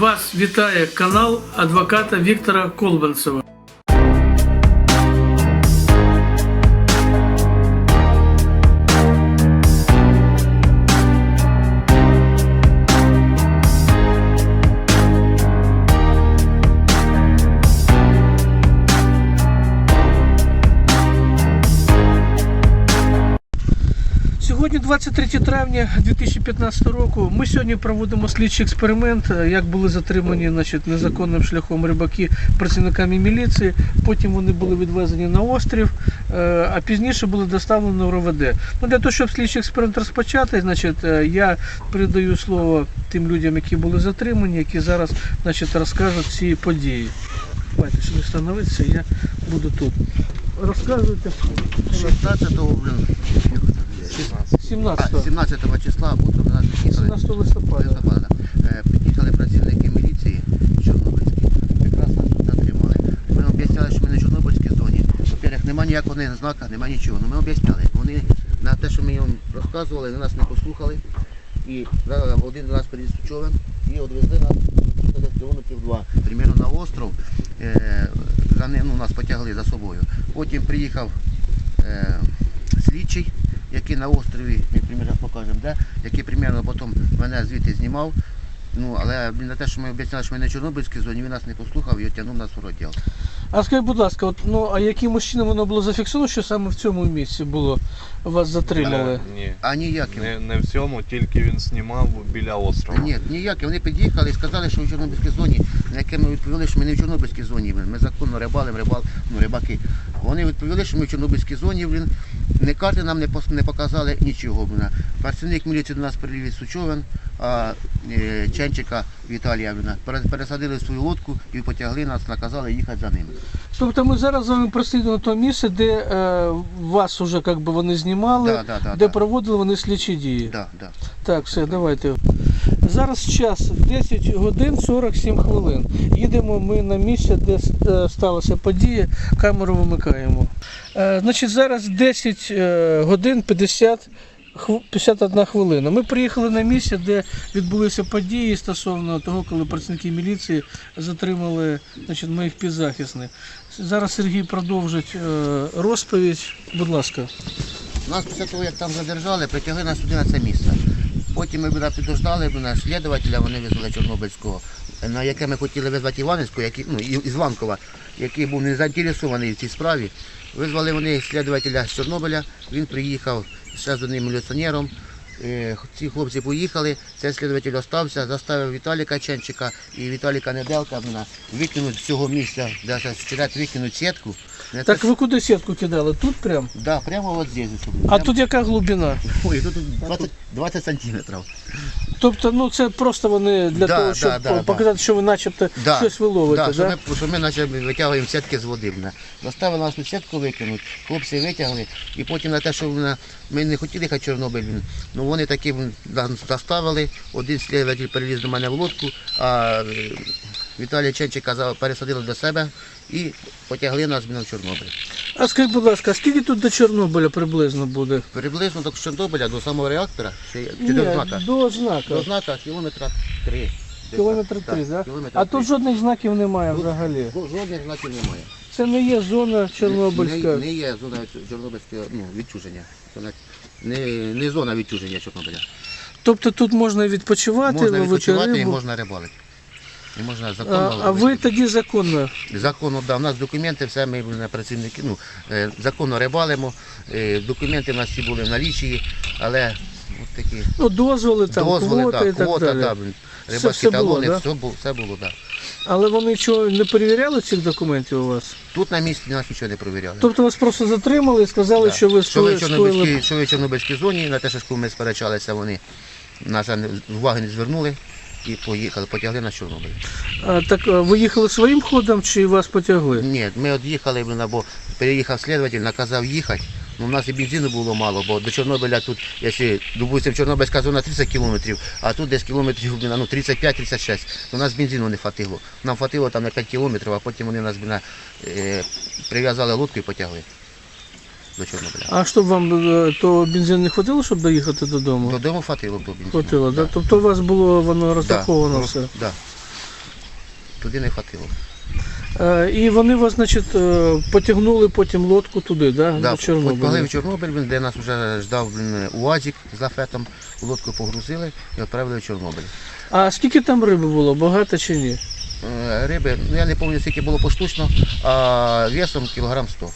Вас вітає канал адвоката Віктора Колбанцева. Сьогодні 23 травня 2015 року. Ми сьогодні проводимо слідчий експеримент, як були затримані значить, незаконним шляхом рибаки працівниками міліції. Потім вони були відвезені на острів, е, а пізніше були доставлені в РОВД. Ну, для того, щоб слідчий експеримент розпочати, значить, е, я передаю слово тим людям, які були затримані, які зараз значить, розкажуть ці події. Давайте сюди становитися, я буду тут. Розказуйте 16 блин, 17 17 числа утром до нас під'їхали 17 листопада. листопада. Е, Під'їхали працівники міліції Чорнобильські. Якраз нас тут затримали. Ми об'ясняли, що ми на Чорнобильській зоні. Во-первых, немає ніякого знака, немає нічого. Ну ми об'ясняли. Вони на те, що ми їм розказували, вони нас не послухали. І один до нас у човен і одвезли нас кілометрів два. Примерно на остров. Е, За ним ну, нас потягли за собою. Потім приїхав е, слідчий, який на острові, ми примірно покажемо, де, який примерно потім мене звідти знімав. Ну, але він на те, що ми обіцяли, що ми на Чорнобильській зоні, він нас не послухав і оттягнув нас у родділ. А скажіть, будь ласка, от, ну а яким чином воно було зафіксовано, що саме в цьому місці було вас затримали? Ні, А ніяким. не, не в цьому, тільки він знімав біля острова. Ні, ніякі. Вони під'їхали і сказали, що в Чорнобильській зоні, на яке ми відповіли, що ми не в Чорнобильській зоні, ми законно рибалимо, рибал, ну, рибаки. Вони відповіли, що ми в Чорнобильській зоні, блін. Не карти нам не, показали нічого. Блін. Працівник міліції до нас привіз Сучовен, а е, Ченчика Віталія блін, пересадили в свою лодку і потягли нас, наказали їхати за ними. Тобто ми зараз з вами прослідуємо те місце, де е, вас уже як би вони знімали, Да, да, да, де да. проводили вони слідчі дії. Да, да. Так, все, давайте. Зараз час 10 годин 47 хвилин. Їдемо ми на місце, де е, сталася подія. Камеру вимикаємо. Е, значить, зараз 10 е, годин 50 51 хвилина. Ми приїхали на місце, де відбулися події стосовно того, коли працівники міліції затримали значить, моїх підзахисних. Зараз Сергій продовжить розповідь. Будь ласка. Нас після того, як там задержали, притягли нас сюди на це місце. Потім ми б підождали б нас слідувателя, вони визвали Чорнобильського, на яке ми хотіли визвати Іванівського, який, ну, із який був не заінтересований в цій справі. Визвали вони слідувателя з Чорнобиля, він приїхав ще з одним міліціонером. Е, Ці хлопці поїхали, цей слідуватель остався, заставив Віталіка Ченчика і Віталіка Неделка мене викинуть з цього місця, де вчора викинуть сітку. Так ви куди сітку кидали? Тут прям? Да, прямо от здесь. А прямо- тут яка глибина? Ой, тут 20, 20 сантиметрів. Тобто, ну це просто вони для Да, того, щоб да, да. показати, що ви начебто Да, щось ви ловите, да, да? що, ми, що ми наче витягуємо сітки з води. Заставили нас тут сітку викинути, хлопці витягли, і потім на те, що ми не хотіли в Чорнобиль, ну вони такі нас заставили, один слідователь переліз до мене в лодку, а е, Віталій Ченчик казав, пересадили до себе і потягли нас в Чорнобиль. А скажіть, будь ласка, скільки тут до Чорнобиля приблизно буде? Приблизно до Чорнобиля, до самого реактора, ще є Ні, чотири знака. до знака. До знака кілометра три. Кілометр три, так, да? кілометра А тут жодних знаків немає взагалі. Жодних знаків немає. Це не є зона Чорнобильська. Не, не є зона Чорнобильського ну, відчуження. Це не, не, зона відчуження Чорнобиля. Тобто тут можна відпочивати, Можна ловити відпочивати і можна рибалити. І можна А, законно а ви тоді законно. Законно, да, у нас документи, все ми на працівники, ну, е, законно рибалимо, е, документи в нас всі були в налічії, але от такі Ну, дозволи, там, дозволи, квоти да, і так квота, далі. да, Все- все було, талони, да? все, було, все було, так. Да. Але вони чого не перевіряли цих документів у вас? Тут на місці нас нічого не перевіряли. Тобто вас просто затримали і сказали, Да. що ви що ви в. Чорнобильській, що ви в Чорнобильській зоні, на те, що ми сперечалися, вони на жаль, уваги не звернули і поїхали, потягли на Чорнобиль. А, так а, ви їхали своїм ходом чи вас потягли? Ні, ми от їхали, блін, або переїхав слідователь, наказав їхати. Ну, у нас і бензину було мало, бо до Чорнобиля тут, якщо, допустимо, Чорнобильська зона 30 кілометрів, а тут десь кілометрів ну, 35-36, то у нас бензину не хватило. Нам хватило там на 5 кілометрів, а потім вони нас блін, е, прив'язали лодку і потягли до Чорнобиля. А щоб вам е, то бензин не хватило, щоб доїхати додому? Додому хватило б бензину. Хватило, да? Да. Тобто у вас було воно ну, все. Да. туди не хватило. Е, І вони вас, значить, е, потягнули потім лодку туди, да? Да, до Чорнобиля. коли в Чорнобиль, де нас вже ждав уазік УАЗик з лафетом, лодку погрузили і відправили в Чорнобиль. А скільки там риби було? Багато чи ні? Е, Риби, ну я не пам'ятаю, скільки було поштучно, а весом кілограм 100.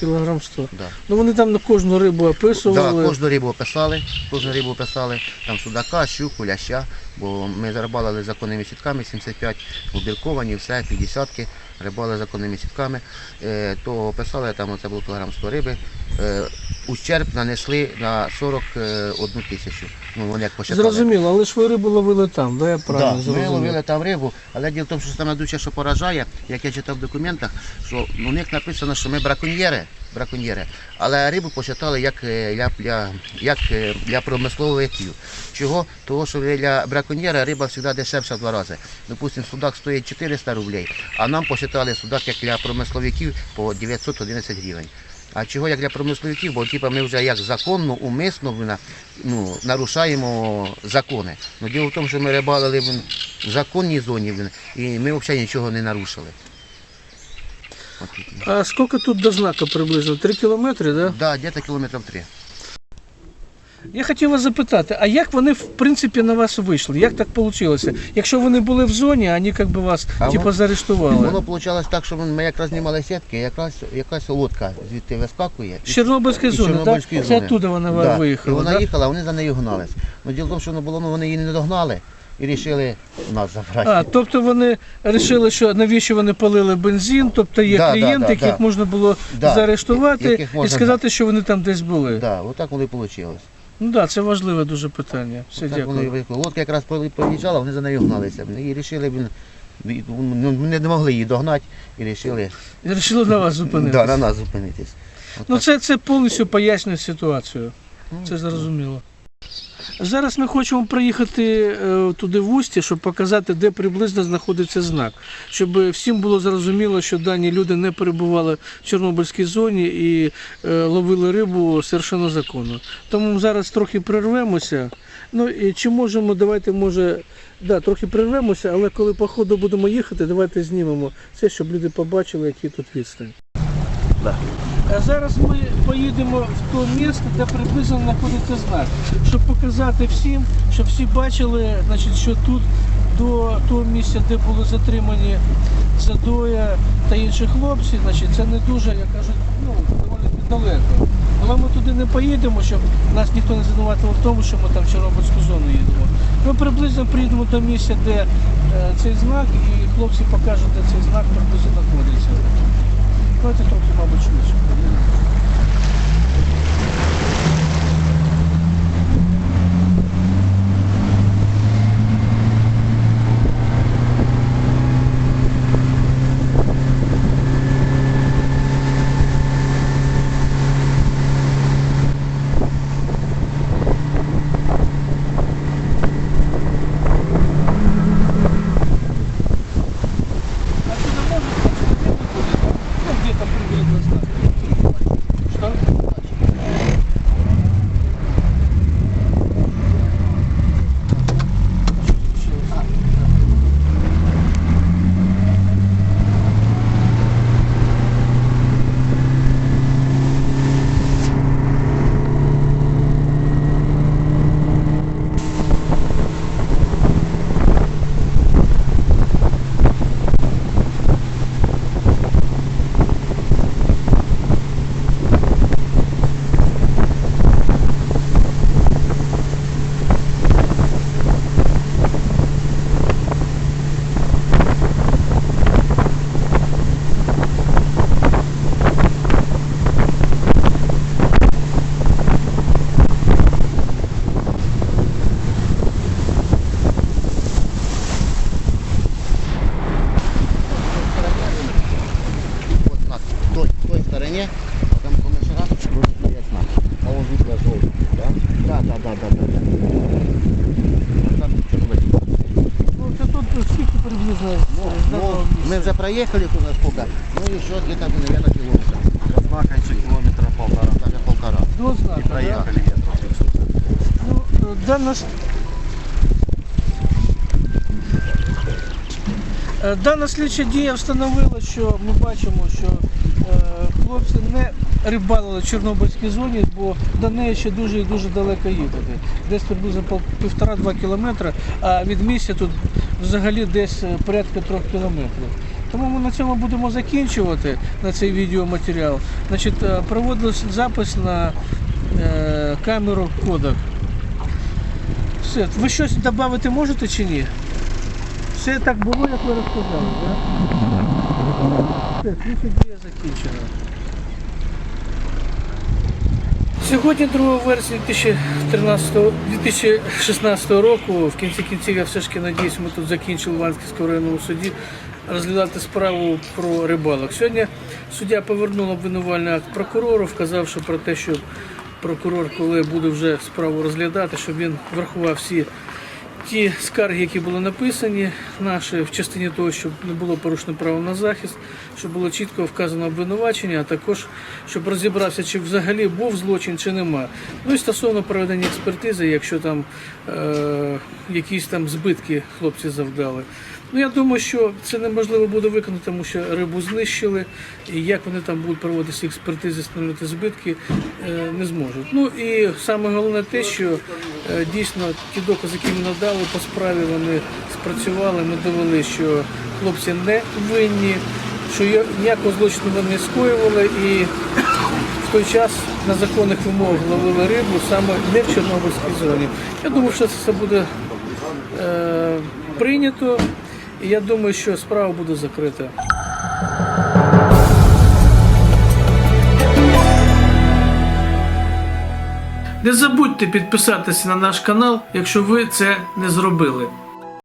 Кілограм 100. Да. Ну вони там на кожну рибу Да, описували. кожну рибу описали, кожну рибу описали, там судака, щуку, ляща, бо ми зарибалили законними сітками, 75 обірковані, все, 50 рибали законними сітками, е, то писали, там це було кілограм 100 риби, е, ущерб нанесли на 41 тисячу. Ну, вони як посчитали. Зрозуміло, але ж ви рибу ловили там, да, я правильно Да, ми зрозумів. ловили там рибу, але діло в тому, що саме дуже, що поражає, як я читав в документах, що у них написано, що ми браконьєри, браконьєри, але рибу посчитали як, е, для, для, як е, для промисловиків. Чого? Того, що для браконьєра риба завжди дешевша в два рази. Допустимо, судак стоїть 400 рублей, а нам посчитали судак як для промисловиків по 911 гривень. А чого як для промисловиків? Бо типу, ми вже як законно, умисно ну, нарушаємо закони. Ну, діло в тому, що ми рибалили в законній зоні і ми взагалі нічого не нарушили. От. А скільки тут до знака приблизно? Три кілометри, да? Да, десь кілометрів три. Я хотів вас запитати, а як вони в принципі на вас вийшли? Як так вийшло? Якщо вони були в зоні, вони як би вас А типу, вон- заарештували. Воно вийшло так, що ми якраз знімали сітки, якраз якась лодка звідти вискакує. З Чорнобильської зони, так? Це оттуда вона Да. І виїхала, вона да? їхала, вони за нею гнались. Ну, діло в тому, що воно було, ну, вони її не догнали і вирішили нас забрати. А, тобто вони вирішили, що навіщо вони палили бензин, тобто є Да, да, клієнти, да, яких да. можна було Да, заарештувати яких і сказати, що вони там десь були. Да, отак воно і вийшло. Ну так, да, це важливе дуже питання. Все, Так дякую. вони виїхали. Лодка якраз проїжджала, вони за нею гналися. І вирішили, він, ну, не могли її догнати і вирішили І Вирішили на вас зупинитися. да, на нас зупинитись. Ну це, це повністю пояснює ситуацію. Ну, Це зрозуміло. Зараз ми хочемо приїхати е, туди в Усті, щоб показати, де приблизно знаходиться знак. Щоб всім було зрозуміло, що дані люди не перебували в Чорнобильській зоні і е, ловили рибу совершенно законно. Тому зараз трохи прервемося. Ну і чи можемо, давайте може, да, трохи прервемося, але коли по ходу будемо їхати, давайте знімемо це, щоб люди побачили, які тут відстань. Зараз ми поїдемо в то місце, де приблизно знаходиться знак, щоб показати всім, щоб всі бачили, значить, що тут до того місця, де були затримані Задоя та інші хлопці, значить, це не дуже, як кажуть, ну, доволі далеко. Але ми туди не поїдемо, щоб нас ніхто не звинуватив в тому, що ми там в Чорнобильську зону їдемо. Ми приблизно приїдемо до місця, де е, цей знак, і хлопці покажуть, де цей знак приблизно знаходиться. Давайте трохи, мабуть, швидше. Приблизно Ну, ну, мы уже проехали туда сколько, ну еще где-то, наверное, километр. До знака еще километра полтора. Даже полтора. До знаку, И проехали метров 500. Ну, дана... с- Е, Дана слідча дія встановила, що ми бачимо, що е, хлопці не рибалили в Чорнобильській зоні, бо до неї ще дуже і дуже далеко їхати. Десь приблизно півтора-два кілометри, а від місця тут взагалі десь е, порядка трьох кілометрів. Тому ми на цьому будемо закінчувати на цей відеоматеріал. Значить, е, проводили запис на е, камеру Kodak. Все, ви щось додати можете чи ні? Все так було, як ви розказали, так? Все, дія закінчена. Сьогодні 2 вересня 2013, 2016 року, в кінці кінців я все ж таки надіюсь, ми тут закінчили в Ланському районному суді розглядати справу про рибалок. Сьогодні суддя повернула обвинувальний акт прокурору, вказавши про те, що прокурор, коли буде вже справу розглядати, щоб він врахував всі ті скарги, які були написані наші в частині того, щоб не було порушено право на захист, щоб було чітко вказано обвинувачення, а також щоб розібрався, чи взагалі був злочин, чи нема. Ну і стосовно проведення експертизи, якщо там е, якісь там збитки хлопці завдали. Ну я думаю, що це неможливо буде виконати, тому що рибу знищили, і як вони там будуть проводити експертизи, встановити збитки, е, не зможуть. Ну і саме головне те, що е, дійсно ті докази, які ми надали по справі, вони спрацювали. Ми довели, що хлопці не винні, що ніякого злочину вони не скоювали і в той час на законних вимогах ловили рибу саме не в Чорнобильській зоні. Я думаю, що це все буде е, прийнято. І я думаю, що справа буде закрита. Не забудьте підписатися на наш канал, якщо ви це не зробили.